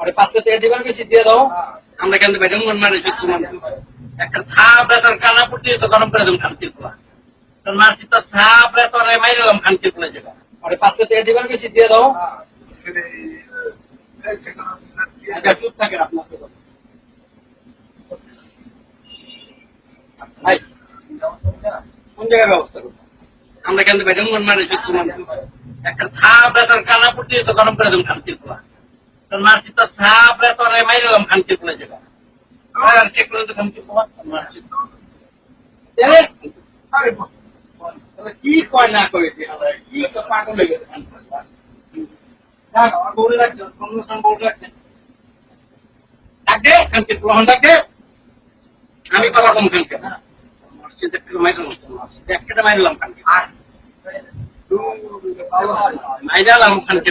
আরে পাঁচটা থেকে দিবেন কিছু দিয়ে দাও। আমরা কেন বেদম মন যুক্ত মান একটা থাপ বেতন কানা পুটি তো গরম করে তো থাপ বেতন মাই দিলাম খান্তির পোলা যেটা। আরে পাঁচটা থেকে দিবেন দিয়ে দাও। আচ্ছা চুপ থাকেন আপনার কোন জায়গায় ব্যবস্থা করব? আমরা কেন বেদম মন যুক্ত মান একটা থাপ বেতন কানা তো গরম করে দেব খান্তির তোর মারছি তো থাপ বেতন মাই দিলাম খান্তির পোলা যেটা চেক করে তো খান্তির পোলা তোর মারছি তো তাহলে তাহলে কি কয় না করেছি কি পাগল হয়ে গেছে যাক, রাখছেন, অন্য রাখছেন। ডাকে, কালকে গ্রহণ ডাকে। আমি কম খানকে একটা খানকে দিলাম খানকে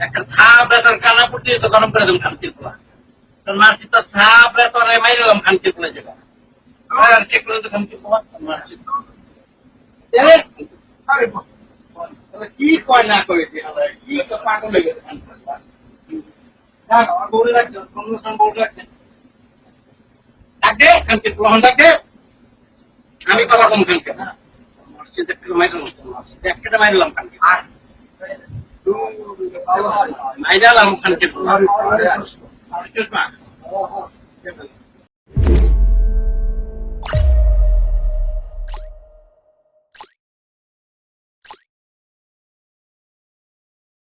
একটা থাপ বেতন কানা পুটি তো গরম করে দেব খান্তির পোলা। তোর মারছি তো থাপ বেতন মাই দিলাম খান্তির পোলা যেটা। না। আমি কম খানকে মারছি দেখতে মাই দিলাম একটা মাই খানকে Ayolah, bukan kita.